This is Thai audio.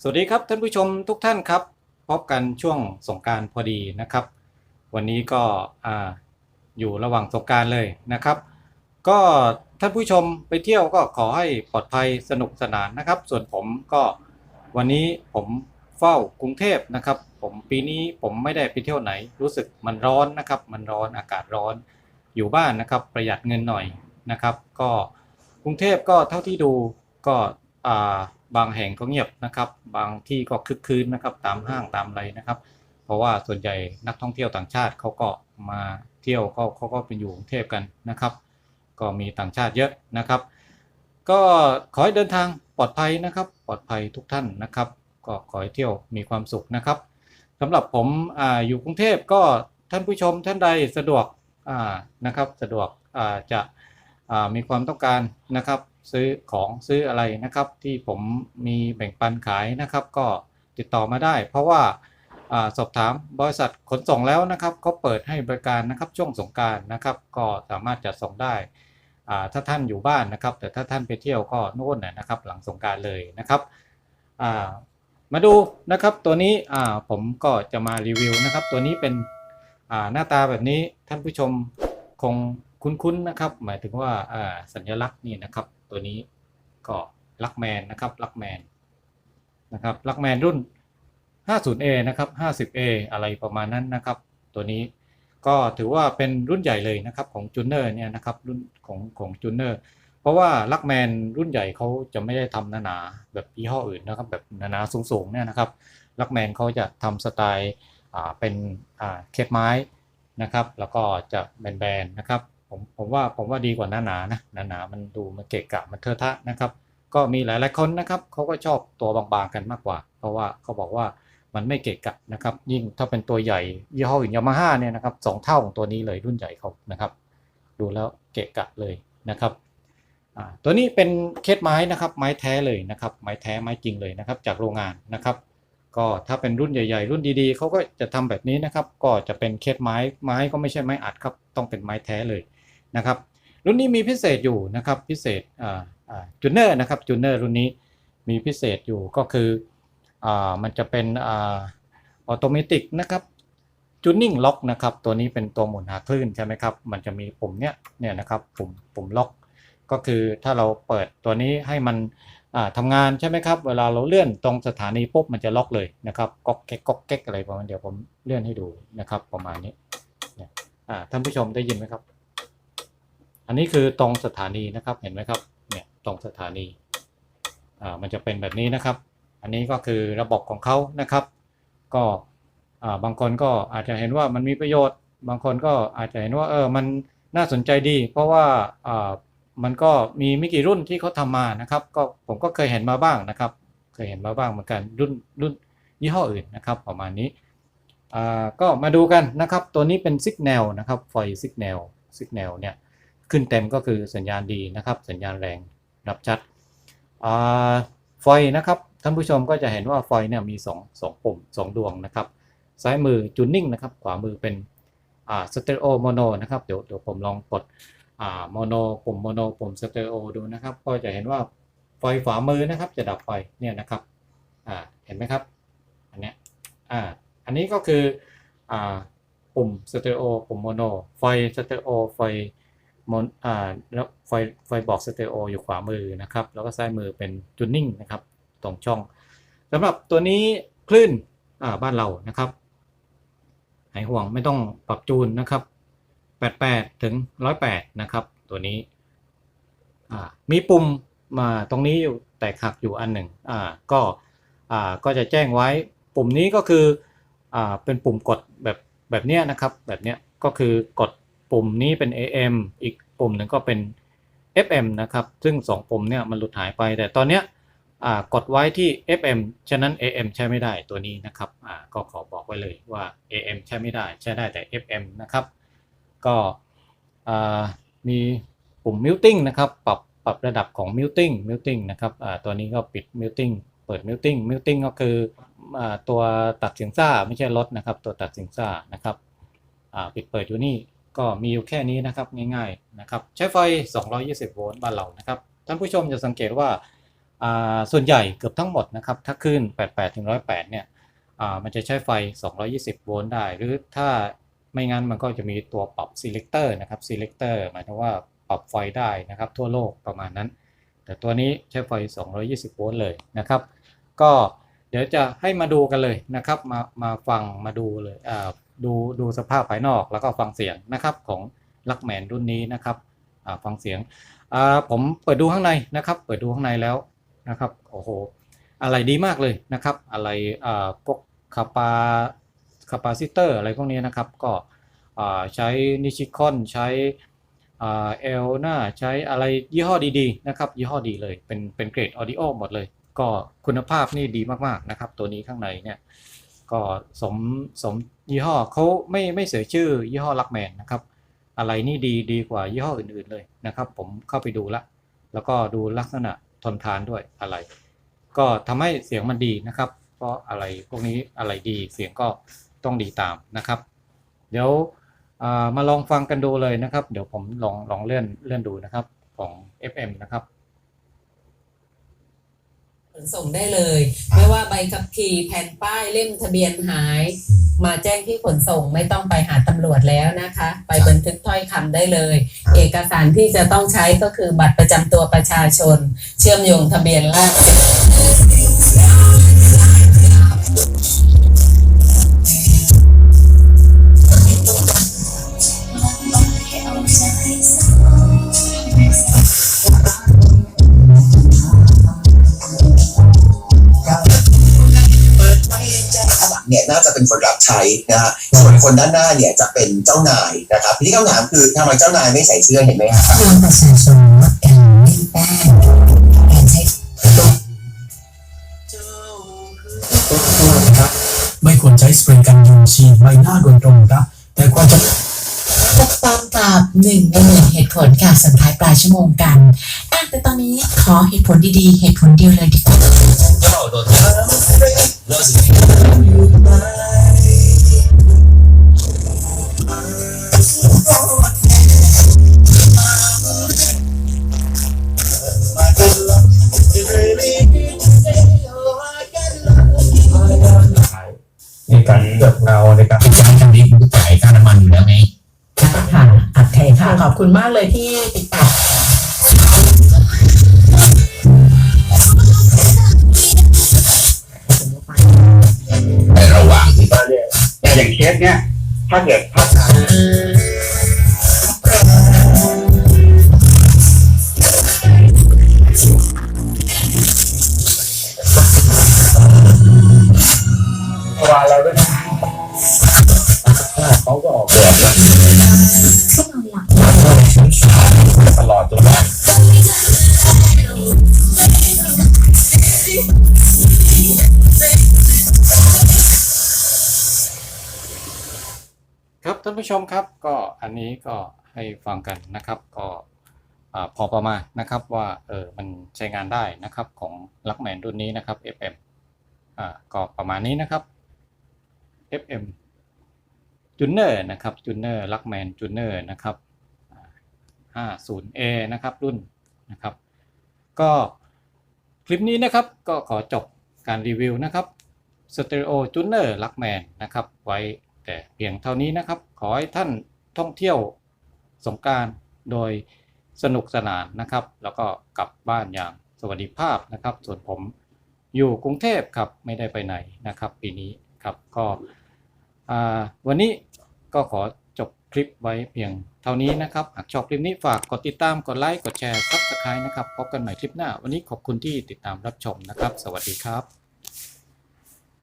สวัสดีครับท่านผู้ชมทุกท่านครับ พบกันช่วงสงการพอดีนะครับ วันนี้ก็อ่าอยู่ระหว่างสงการเลยนะครับ ก็ท่านผู้ชมไปเที่ยวก็ขอให้ปลอดภัยสนุกสนานนะครับ ส่วนผมก็วันนี้ผมเฝ้ากรุงเทพนะครับ ผมปีนี้ผมไม่ได้ไปเที่ยวไหน รู้สึกมันร้อนนะครับ มันร้อนอากาศร้อนอยู่บ้านนะครับ ประหยัดเงินหน่อยนะครับ ก็กรุงเทพก็เท่าที่ดูก็อ่า บางแห่งก็เงียบนะครับ บางที่ก็คึกคืนนะครับ ตามห้างตามอะไรนะครับ เพราะว่าส่วนใหญ่นักท่องเที่ยวต่างชาติเขาก็มาเที่ยวเขาเขาก็เป็นอยู่กรุงเทพกันนะครับ ก็มีต่างชาติเยอะนะครับ ก็ขอให้เดินทางปลอดภัยนะครับ ปลอดภัยทุกท่านนะครับ ก็ขอให้เที่ยวมีความสุขนะครับสำหรับผมออยู่กรุงเทพก็ท่านผู้ชมท่านใดสะดวกนะครับสะดวกจะมีความต้องการนะครับ ซื้อของซื้ออะไรนะครับ ที่ผมมีแบ่งปันขายนะครับ ก็ติดต่อมาได้ เพราะว่าสอบถามบริษัทขนส่งแล้วนะครับเขาเปิดให้บริการนะครับช่วงสงการนะครับ ก็สามารถจัดส่งได้ถ้าท่านอยู่บ้านนะครับ แต่ถ้าท่านไปเที่ยวก็โน่นนะครับ หลังสงการเลยนะครับมาดูนะครับตัวนี้ผมก็จะมารีวิวนะครับ ตัวนี้เป็นหน้าตาแบบนี้ท่านผู้ชมคง คุ้นๆนะครับ หมายถึงว่าสัญลักษณ์นี่นะครับ ตัวนี้ก็ลักแมนนะครับลักแมนนะครับลักแมนรุ่น 50A นะครับ 50A อะไรประมาณนั้นนะครับ ตัวนี้ก็ถือว่าเป็นรุ่นใหญ่เลยนะครับของจูเนอร์เนี่ยนะครับรุ่นของของจูเนอร์เพราะว่าลักแมนรุ่นใหญ่เขาจะไม่ได้ทำหนาๆแบบยี่ห้ออื่นนะครับ แบบหนาๆสูงๆเนี่ยนะครับลักแมนเขาจะทำสไตล์เป็นเคปไม้นะครับ แล้วก็จะแบนๆนะครับ ผมผมว่าผมว่าดีกว่าหนาๆนานะหนาๆมันดูมันเกะกะมันเทอะทะนะครับ ก็มีหลายๆคนนะครับเขาก็ชอบตัวบางๆกันมากกว่า เพราะว่าเขาบอกว่ามันไม่เกะกะนะครับ ยิ่งถ้าเป็นตัวใหญ่ยี่ห้ออื่นยามาฮ่าเนี่ยนะครับสองเท่าของตัวนี้เลยรุ่นใหญ่เขานะครับ ดูแล้วเกะกะเลยนะครับตัวนี้เป็นเคสไม้นะครับ ไม้แท้เลยนะครับ ไม้แท้ไม้จริงเลยนะครับ จากโรงงานนะครับ ก็ถ้าเป็นรุ่นใหญ่ๆ รุ่นดีๆเขาก็จะทำแบบนี้นะครับ ก็จะเป็นเคสไม้ไม้ก็ไม่ใช่ไม้อัดครับ ต้องเป็นไม้แท้เลย นะครับรุ่นนี้มีพิเศษอยู่นะครับพิเศษจูเนอร์นะครับจูเนอร์รุ่นนี้มีพิเศษอยู่ก็คืออมันจะเป็นออโตเมติกนะครับจูนิ่งล็อกนะครับตัวนี้เป็นตัวหมุนหาคลื่นใช่ไหมครับมันจะมีปุ่มเนี้ยเนี่ยนะครับปุ่มปุ่มล็อกก็คือถ้าเราเปิดตัวนี้ให้มันอ่าทำงานใช่ไหมครับ เวลาเราเลื่อนตรงสถานีปุ๊บมันจะล็อกเลยนะครับก๊อกแก๊กก๊อกแก๊กอะไรประมาณเดี๋ยวผมเลื่อนให้ดูนะครับประมาณนี้เนี่ยท่านผู้ชมได้ยินไหมครับ อันนี้คือตรงสถานีนะครับเห็นไหมครับเนี่ยตรงสถานีอ่ามันจะเป็นแบบนี้นะครับ อันนี้ก็คือระบบของเขานะครับ ก็อ่าบางคนก็อาจจะเห็นว่ามันมีประโยชน์ บางคนก็อาจจะเห็นว่าเออมันน่าสนใจดี เพราะว่าอ่ามันก็มีไม่กี่รุ่นที่เขาทำมานะครับ ก็ผมก็เคยเห็นมาบ้างนะครับ เคยเห็นมาบ้างเหมือนกันรุ่นรุ่นยี่ห้ออื่นนะครับ ประมาณนี้อ่าก็มาดูกันนะครับ ตัวนี้เป็นซิกแนลนะครับไฟซิกแนลซิกแนลเนี่ย ขึ้นเต็มก็คือสัญญาณดีนะครับ สัญญาณแรงรับชัดไฟนะครับท่านผู้ชมก็จะเห็นว่าไฟเนี่ยมี2 2ปุ่ม 2 ดวงนะครับ ซ้ายมือจูนนิ่งนะครับ ขวามือเป็นอ่าสเตอริโอโมโนนะครับเดี๋ยวเดี๋ยวผมลองกดอ่าโมโนปุ่มโมโนปุ่มสเตอริโอดูนะครับ ก็จะเห็นว่าไฟขวามือนะครับจะดับไฟเนี่ยนะครับอ่าเห็นไหมครับอันเนี้ยอ่าอันนี้ก็คืออ่าปุ่มสเตอริโอปุ่มโมโนไฟสเตอริโอไฟ มอนอ่าแล้วไฟไฟบอกสเตอริโออยู่ขวามือนะครับ แล้วก็ซ้ายมือเป็นจูนนิ่งนะครับ ตรงช่องสำหรับตัวนี้คลื่นอ่าบ้านเรานะครับหายห่วงไม่ต้องปรับจูนนะครับ 88 ถึง 108 นะครับ ตัวนี้อ่ามีปุ่มมาตรงนี้อยู่แตกหักอยู่อันหนึ่งอ่าก็อ่าก็จะแจ้งไว้ปุ่มนี้ก็คืออ่าเป็นปุ่มกดแบบแบบเนี้ยนะครับ แบบเนี้ยก็คือกด ปุ่มนี้เป็น AM อีกปุ่มหนึ่งก็เป็น FM นะครับ ซึ่ง 2 ปุ่มเนี่ยมันหลุดหายไป แต่ตอนเนี้ยกดไว้ที่ FM ฉะนั้น AM ใช้ไม่ได้ตัวนี้นะครับก็ขอบอกไว้เลยว่า AM ใช้ไม่ได้ใช้ได้แต่ FM นะครับ ก็มีปุ่ม muting นะครับปรับปรับระดับของ muting muting นะครับตัวนี้ก็ปิด muting เปิด muting muting ก็คืออตัวตัดเสียงซ่าไม่ใช่ลดนะครับ ตัวตัดเสียงซ่านะครับปิดเปิดอยู่นี่ ก็มีอยู่แค่นี้นะครับง่ายๆนะครับใช้ไฟ 220 โวลต์บ้านเรานะครับท่านผู้ชมจะสังเกตว่าส่วนใหญ่เกือบทั้งหมดนะครับถ้าขึ้น 88ถึง108 เนี่ยมันจะใช้ไฟ 220 โวลต์ได้ หรือถ้าไม่งั้นมันก็จะมีตัวปรับ selector นะครับ selector หมายถึงว่าปรับไฟได้นะครับทั่วโลกประมาณนั้น แต่ตัวนี้ใช้ไฟ 220 โวลต์เลยนะครับ ก็เดี๋ยวจะให้มาดูกันเลยนะครับ มามาฟังมาดูเลย ดูดูสภาพภายนอกแล้วก็ฟังเสียงนะครับของลักแมนรุ่นนี้นะครับฟังเสียงผมเปิดดูข้างในนะครับ เปิดดูข้างในแล้วนะครับโอ้โหอะไรดีมากเลยนะครับ อะไรพวกคาปาคาปาซิเตอร์อะไรพวกนี้นะครับ ก็ใช้นิชิคอนใช้เอลน่าใช้อะไรยี่ห้อดีๆนะครับ ยี่ห้อดีเลยเป็นเป็นเกรดออดิโอหมดเลย ก็คุณภาพนี่ดีมากๆนะครับ ตัวนี้ข้างในเนี่ย ก็สมสมยี่ห้อเขาไม่ไม่เสียชื่อยี่ห้อลักแมนนะครับ อะไรนี่ดีดีกว่ายี่ห้ออื่นๆเลยนะครับ ผมเข้าไปดูละแล้วก็ดูลักษณะทนทานด้วยอะไร ก็ทำให้เสียงมันดีนะครับเพราะอะไรพวกนี้อะไรดีเสียงก็ต้องดีตามนะครับ เดี๋ยวามาลองฟังกันดูเลยนะครับ เดี๋ยวผมลองลองเลื่อนเลื่อนดูนะครับของ FM นะครับ นส่งได้เลย ไม่ว่าใบขับขี่แผ่นป้ายเล่มทะเบียนหาย มาแจ้งที่ขนส่งไม่ต้องไปหาตำรวจแล้วนะคะ ไปบันทึกถ้อยคำได้เลย เอกสารที่จะต้องใช้ก็คือบัตรประจำตัวประชาชน เชื่อมโยงทะเบียนราษฎร เนี่ยน่าจะเป็นคนรับใช้นะฮะส่วนคนด้านหน้าเนี่ยจะเป็นเจ้านายนะครับทีนี้คำถามคือทำไมเจ้านายไม่ใส่เสื้อเห็นไหมครับพี่น้องประชาชนลดการเล่นแป้งการใช้ครับไม่ควรใช้สเปรย์กันยุงฉีดใบหน้าโดยตรงครับแต่ควรจะตกตามกับหนึ่งในหนึ่งเหตุผลค่ะส่วนท้ายปลายชั่วโมงกันอะแต่ตอนนี้ขอเหตุผลดีๆ เหตุผลเดียวเลยดีกว่า ในการเกิดเงาในการที่จะให้ทำนี้คุณจ่ายค่าน้ำมันอยู่แล้วไงค่ะโอเคค่ะขอบคุณมากเลยที่ติดตามในระหว่างที่แต่อย่างเคสเนี้ยถ้าเกิดถ้า ผู้ชมครับ ก็อันนี้ก็ให้ฟังกันนะครับก็พอประมาณนะครับว่าเออมันใช้งานได้นะครับของลักแมนรุ่นนี้นะครับ FM อ่าก็ประมาณนี้นะครับ FM จูเนอร์นะครับจูเนอร์ลักแมนจูเนอร์นะครับ 50A นะครับรุ่นนะครับ ก็คลิปนี้นะครับก็ขอจบการรีวิวนะครับสเตอริโอจูเนอร์ลักแมนนะครับไว้ แต่เพียงเท่านี้นะครับ ขอให้ท่านท่องเที่ยวสงการโดยสนุกสนานนะครับ แล้วก็กลับบ้านอย่างสวัสดิภาพนะครับ ส่วนผมอยู่กรุงเทพครับไม่ได้ไปไหนนะครับ ปีนี้ครับก็วันนี้ก็ขอจบคลิปไว้เพียงเท่านี้นะครับ หากชอบคลิปนี้ฝากกดติดตามกดไลค์กดแชร์ซับสไครต์นะครับพบกันใหม่คลิปหน้า วันนี้ขอบคุณที่ติดตามรับชมนะครับ สวัสดีครับ